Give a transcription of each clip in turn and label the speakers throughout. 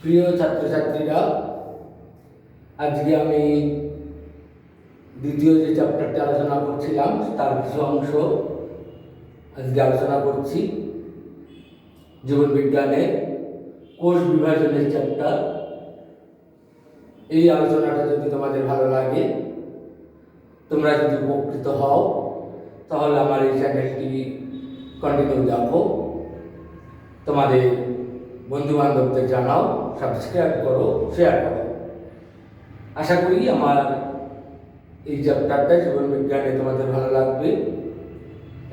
Speaker 1: প্রিয় ছাত্রছাত্রীরা আজকে আমি দ্বিতীয় যে চ্যাপ্টারটা আলোচনা করছিলাম তার কিছু অংশ আজকে আলোচনা করছি জীবন বিজ্ঞানে কোষ বিভাজনের চ্যাপ্টার এই আলোচনাটা যদি তোমাদের ভালো লাগে, তোমরা যদি উপকৃত হও, তাহলে আমার এই চ্যানেলটি কন্টিনিউ দেখো। তোমাদের বন্ধু বান্ধবদের জানাও সাবস্ক্রাইব করো শেয়ার করো। আশা করি আমার এই চ্যাপ্টারটা জীবন বিজ্ঞানে তোমাদের ভালো লাগবে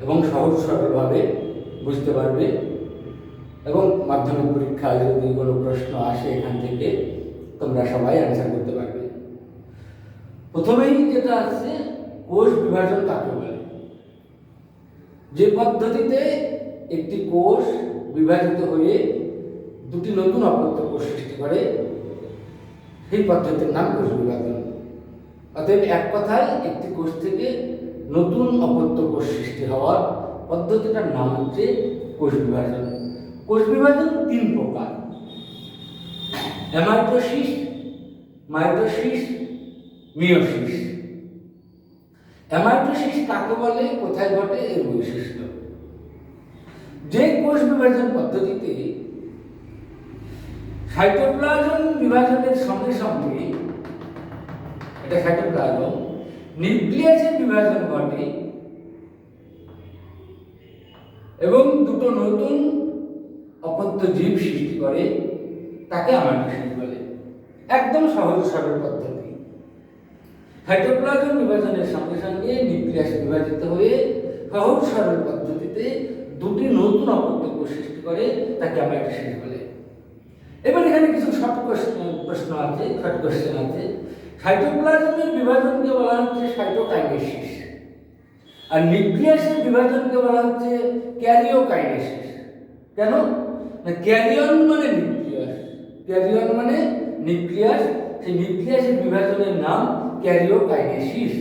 Speaker 1: এবং সহজ সরলভাবে বুঝতে পারবে এবং মাধ্যমিক পরীক্ষায় যদি কোনো প্রশ্ন আসে এখান থেকে, তোমরা সবাই অ্যান্সার করতে পারবে। প্রথমেই যেটা আছে, কোষ বিভাজন কাকে বলে? যে পদ্ধতিতে একটি কোষ বিভাজিত হয়ে দুটি নতুন অপত্য সৃষ্টি করে সেই পদ্ধতির নাম কোষ বিভাজন অতএব এক কথায় একটি কোষ থেকে নতুন অপত্য কোষ সৃষ্টি হওয়ার পদ্ধতিটার নাম হচ্ছে কোষ বিভাজন কোষ বিভাজন তিন প্রকার। অ্যামাইটোসিস, মাইটোসিস মিওসিস অ্যামাইটোসিস কাকে বলে, কোথায় ঘটে, এর বৈশিষ্ট্য। যে কোষ বিভাজন পদ্ধতিতে সাইটোপ্লাজম বিভাজনের সঙ্গে সঙ্গে, এটা সাইটোপ্লাজম, নিউক্লিয়াসের বিভাজন ঘটে। এবং দুটো নতুন অপত্য জীব সৃষ্টি করে, তাকে আমাইটোসিস বলে। একদম সহজ সরল পদ্ধতি। সাইটোপ্লাজম বিভাজনের সঙ্গে সঙ্গে নিউক্লিয়াস বিভাজিত হয়ে সহজ সরল পদ্ধতিতে দুটি নতুন অপত্য সৃষ্টি করে, তাকে আমাইটোসিস বলে। এবার এখানে কিছু শর্ট প্রশ্ন আছে শর্ট কোশ্চেন আছে। সাইটোপ্লাজমের বিভাজনকে বলা হচ্ছে সাইটোকাইনেসিস আর নিউক্লিয়াসের বিভাজনকে বলা হচ্ছে ক্যারিওকাইনেসিস কেন? না ক্যারিয়ন মানে নিউক্লিয়াস ক্যারিয়ন মানে নিউক্লিয়াস সেই নিউক্লিয়াসের বিভাজনের নাম ক্যারিওকাইনেসিস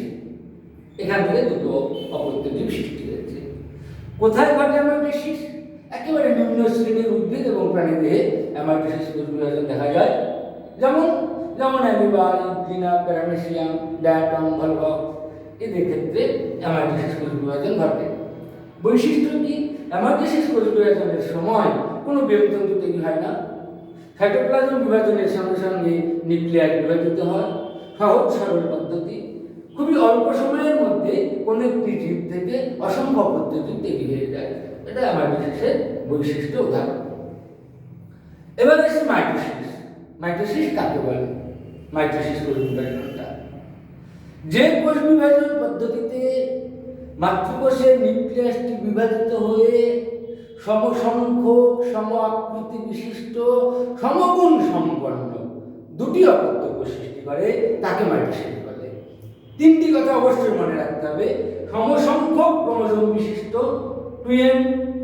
Speaker 1: এখান থেকে দুটো অপত্যজীব সৃষ্টি হয়েছে। কোথায় ঘটে অ্যামাইটোসিস একেবারে নিম্ন শ্রেণির উদ্ভিদ এবং প্রাণীদেহে অ্যামাইটোসিস কোষ বিভাজন দেখা যায়। যেমন যেমন amoeba euglena paramecium diatom, volvox, এদের ক্ষেত্রে অ্যামাইটোসিস কোষ বিভাজন ঘটে। বৈশিষ্ট্য কি? অ্যামাইটোসিস কোষ সময় কোনো বেমতন্তু তৈরি হয় না। সাইটোপ্লাজম বিভাজনের সঙ্গে সঙ্গে নিউক্লিয়াস বিভাজিত হয়। সহজ, সরল পদ্ধতি। খুবই অল্প সময়ের মধ্যে কোনো একটি জীব থেকে অসংখ্য পদ্ধতি তৈরি হয়ে যায়। এটা অ্যামাইটোসিসের বৈশিষ্ট্য উদাহরণ এবার আসছে মাইটোসিস। মাইটোসিস কাকে বলে? মাইটোসিস কোষ বিভাজনটা যে কোষ বিভাজন পদ্ধতিতে মাতৃকোষের নিউক্লিয়াসটি বিভাজিত হয়ে সমসংখ্যক সম আকৃতি বিশিষ্ট, সমগুণ সম্পন্ন দুটি অপত্য কোষ সৃষ্টি করে, তাকে মাইটোসিস বলে। তিনটি কথা অবশ্যই মনে রাখতে হবে। সমসংখ্যক ক্রোমোজোম বিশিষ্ট টুয়েন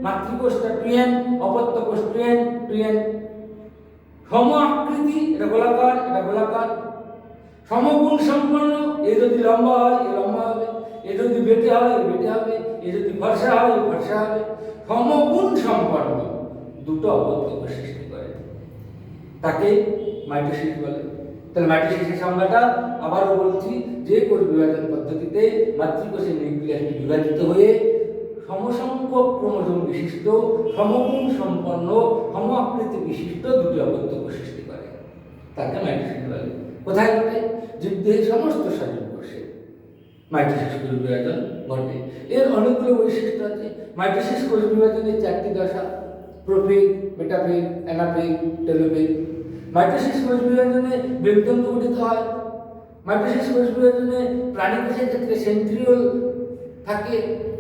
Speaker 1: মাতৃকোষটা টুয়েন অপত্য কোষ টুয়েন টুয়েন সম আকৃতি, এটা গোলাকার এটা গোলাকার। সমগুণ সম্পন্ন, এ যদি লম্বা হয়, এ লম্বা হবে। এ যদি বেটে হয়, এ বেটে হবে। এ যদি ফর্সা হয়, এ ফর্সা হবে। সমগুণ সম্পন্ন, দুটো অপত্য সৃষ্টি করে। তাকে মাইটোসিস বলে। তাহলে মাইটোসিসের সংজ্ঞাটা আবারও বলছি, যে কোষ বিভাজন পদ্ধতিতে মাতৃকোষের নিউক্লিয়াসটি বিভাজিত হয়ে সমসংখ্যক ক্রোমোজোম বিশিষ্ট সমগুণ সম্পন্ন সম আকৃতি বিশিষ্ট দুটি অবদ্ধ কোষ সৃষ্টি করে। তাকে মাইটোসিস বলে কোথায় ঘটে? জীবদেহের সমস্ত শরীর কোষে মাইটোসিস কোষ বিভাজন ঘটে। এর অনেকগুলো বৈশিষ্ট্য আছে। মাইটোসিস কোষ বিভাজনের চারটি দশা প্রোফিক মেটাফিক অ্যানাফিক টেলোফিক মাইটোসিস কোষ বিভাজনে বেমতন্তু গঠিত হয়। মাইটোসিস কোষ বিভাজনে প্রাণী কোষের ক্ষেত্রে সেন্ট্রিওল থাকে।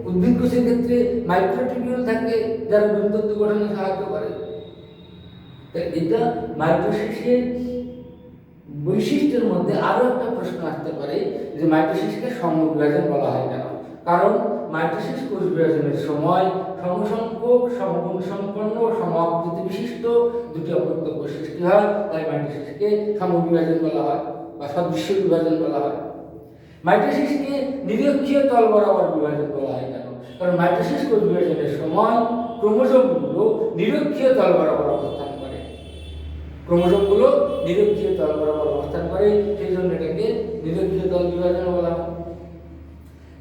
Speaker 1: উদ্ভিদ কোষের ক্ষেত্রে মাইক্রোটিবিউল থাকে যারা বেমতন্তু গঠনে সাহায্য করে। এটা মাইটোসিসের বৈশিষ্ট্যের মধ্যে আরও একটা প্রশ্ন আসতে পারে যে মাইটোসিসকে সমবিভাজন বলা হয় কেন? কারণ মাইটোসিস কোষ বিভাজনের সময় সমসংখ্যক সমগুণ সম্পন্ন সম আকৃতি বিশিষ্ট দুটি অপত্য কোষ সৃষ্টি হয়। তাই মাইটোসিসকে সমবিভাজন বলা হয় বা সদৃশ্য বিভাজন বলা হয়। মাইটোসিসকে নিরক্ষীয় তল বরাবর বিভাজন বলা হয় কেন? কারণ মাইটোসিস বিভাজনের সময় ক্রোমোজোমগুলো নিরক্ষীয় তল বরাবর অবস্থান করে। ক্রোমোজোমগুলো নিরক্ষীয় তল বরাবর অবস্থান করে, সেই জন্য এটাকে নিরক্ষীয় তল বিভাজন বলা হয়।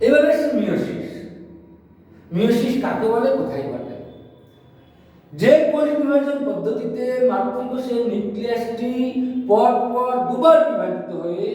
Speaker 1: এবার আসছে মিওসিস মিওসিস কাকে বলে? কোথায় ঘটে যে কোষ বিভাজন পদ্ধতিতে মাতৃকোষের নিউক্লিয়াসটি পর পর দুবার বিভাজিত হয়ে